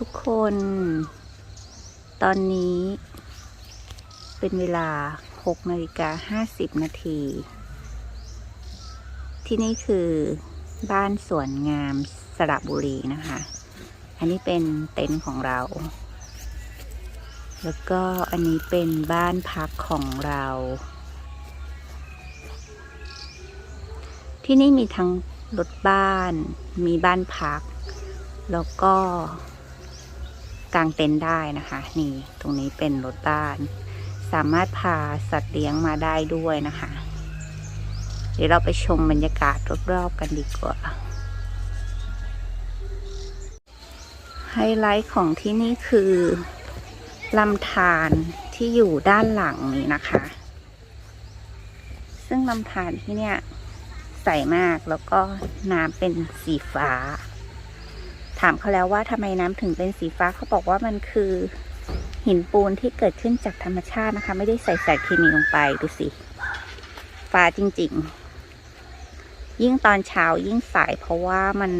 ทุกคน ตอนนี้เป็นเวลา6นาฬิกา50 นาที ที่นี่คือบ้านสวนงามสระบุรีนะคะ อันนี้เป็นเต็นท์ของเรา แล้วก็อันนี้เป็นบ้านพักของเรา ที่นี่มีทั้งรถบ้าน มีบ้านพัก แล้วก็ กางเต็นท์ได้นะคะ นี่ตรงนี้เป็นรถบ้าน สามารถพาสัตว์เลี้ยงมาได้ด้วยนะคะ เดี๋ยวเราไปชมบรรยากาศรอบๆกันดีกว่าไฮไลท์ของที่นี่คือลำธารที่อยู่ด้านหลังนี้นะคะ ซึ่งลำธารที่เนี่ยใสมากแล้วก็น้ำเป็นสีฟ้าามเขาแล้วว่าทำไมน้ำถึงเป็นสีฟ้าเขาบอกว่ามันคือหินปูนที่เกิดขึ้นจากธรรมชาตินะคะ ไม่ได้ใส่สารเคมีลงไปดูสิ ฟ้าจริง ๆ ยิ่งตอนเช้ายิ่งใสเพราะว่ามัน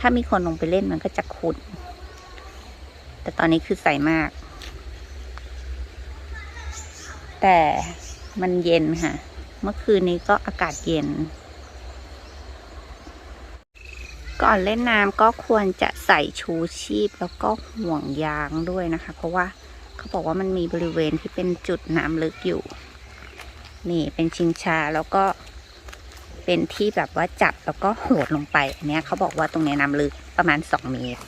ถ้ามีคนลงไปเล่นมันก็จะขุ่นแต่ตอนนี้คือใสมาก แต่มันเย็นค่ะ เมื่อคืนนี้ก็อากาศเย็น ก่อนเล่นน้ำก็ควรจะใส่ชูชีพแล้วก็ห่วงยางด้วยนะคะ เพราะว่าเขาบอกว่ามันมีบริเวณที่เป็นจุดน้ำลึกอยู่ นี่เป็นชิงชาแล้วก็เป็นที่แบบว่าจับแล้วก็โหดลงไปอันนี้เขาบอกว่าตรงนี้น้ำลึกประมาณสองเมตร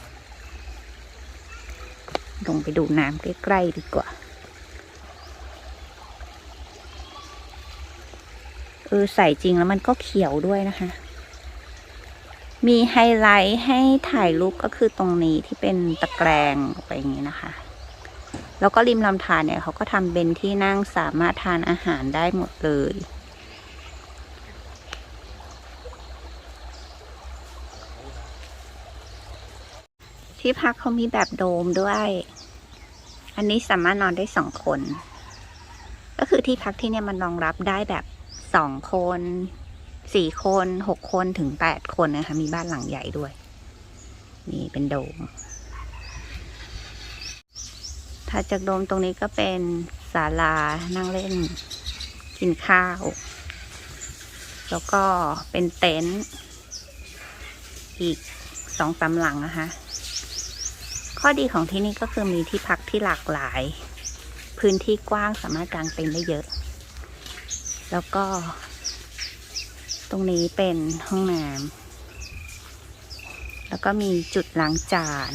ลงไปดูน้ำใกล้ๆดีกว่าเออใส่จริงแล้วมันก็เขียวด้วยนะคะ มีไฮไลท์ให้ถ่ายรูปก็คือตรงนี้ที่เป็นตะแกรงไปอย่างนี้นะคะ แล้วก็ริมลำธารเนี่ยเขาก็ทำเป็นที่นั่งสามารถทานอาหารได้หมดเลยที่พักเขามีแบบโดมด้วย อันนี้สามารถนอนได้สองคน ก็คือที่พักที่เนี่ยมันรองรับได้แบบสองคน สี่คนหกคนถึงแปดคนนะคะ มีบ้านหลังใหญ่ด้วย นี่เป็นโดมถัดจากโดมตรงนี้ก็เป็นศาลานั่งเล่น กินข้าว แล้วก็เป็นเต็นท์อีกสองสามหลังนะคะ ข้อดีของที่นี่ก็คือมีที่พักที่หลากหลาย พื้นที่กว้างสามารถกางเต็นท์ได้เยอะ แล้วก็ ตรงนี้เป็นห้องน้ำแล้วก็มีจุดล้างจาน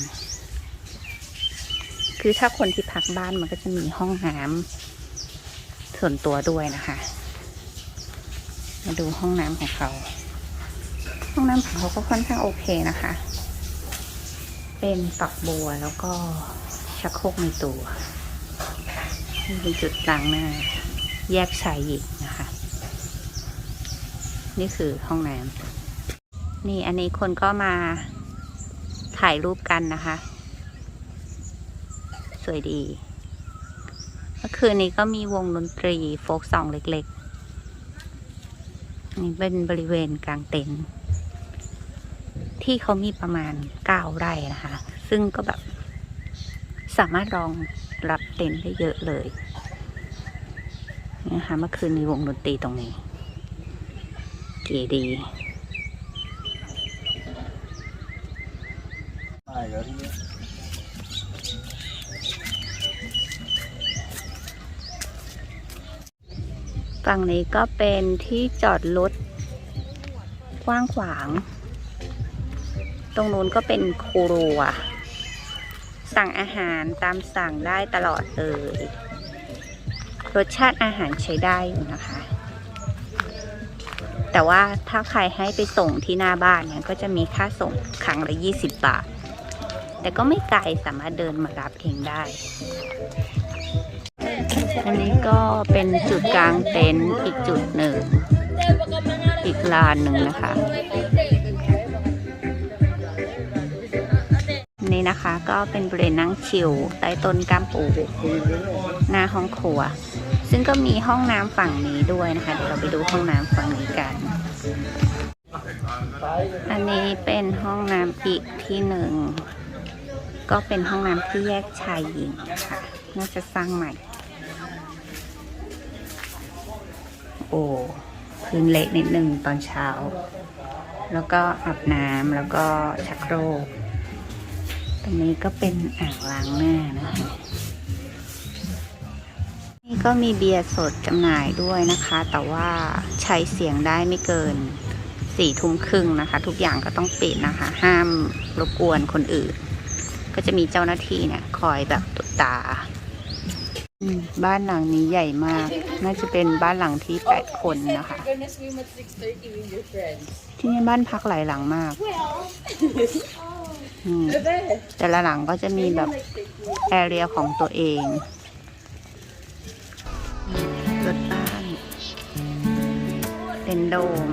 คือถ้าคนที่พักบ้านมันก็จะมีห้องน้ำส่วนตัวด้วยนะคะ มาดูห้องน้ำของเขา ห้องน้ำของเขาก็ค่อนข้างโอเคนะคะ เป็นฝักบัวแล้วก็ชักโครกในตัวนี่เป็นจุดล้างหน้า แยกชายหญิงนะคะ นี่คือห้องน้ำนี่อันนี้คนก็มาถ่ายรูปกันนะคะ สวยดีเมื่อคืนนี้ก็มีวงดนตรีโฟกซองเล็กๆ นี่เป็นบริเวณกลางเต็นท์ที่เขามีประมาณเก้าไร่นะคะ ซึ่งก็แบบสามารถรองรับเต็นท์ได้เยอะเลยนะคะเมื่อคืนมีวงดนตรีตรงนี้ เก๋ดีฝั่งนี้ก็เป็นที่จอดรถกว้างขวาง ตรงนู้นก็เป็นครัว สั่งอาหารตามสั่งได้ตลอดเลย รสชาติอาหารใช้ได้อยู่นะคะ แต่ว่าถ้าใครให้ไปส่งที่หน้าบ้านเนี่ยก็จะมีค่าส่งครั้งละ 20 บาท แต่ก็ไม่ไกลสามารถเดินมารับเองได้ อันนี้ก็เป็นจุดกลางเต็นท์อีกจุดหนึ่ง อีกลานหนึ่งนะคะ นี่นะคะ ก็เป็นบริเวณนั่งชิลใต้ต้นกามปูหน้าห้องครัว ซึ่งก็มีห้องน้ำฝั่งนี้ด้วยนะคะ เดี๋ยวเราไปดูห้องน้ำฝั่งนี้กัน อันนี้เป็นห้องน้ำอีกที่หนึ่ง ก็เป็นห้องน้ำที่แยกชายหญิงนะคะน่าจะสร้างใหม่ โอ้พื้นเละนิดนึงตอนเช้า แล้วก็อาบน้ำแล้วก็ชักโครก รงนี้ก็เป็นอ่างล้างหน้านะคะ นี่ก็มีเบียร์สดจำหน่ายด้วยนะคะ แต่ว่าใช้เสียงได้ไม่เกินสี่ทุ่มครึ่งนะคะ ทุกอย่างก็ต้องปิดนะคะ ห้ามรบกวนคนอื่น ก็จะมีเจ้าหน้าที่เนี่ย คอยแบบตรวจตาอืมบ้านหลังนี้ใหญ่มาก น่าจะเป็นบ้านหลังที่แปดคนนะคะ You're gonna swim at 6.30 with your friends. ที่นี่บ้านพักหลายหลังมาก แต่ละหลังก็จะมีแบบแอเรียของตัวเองรถบ้านเป็นโดม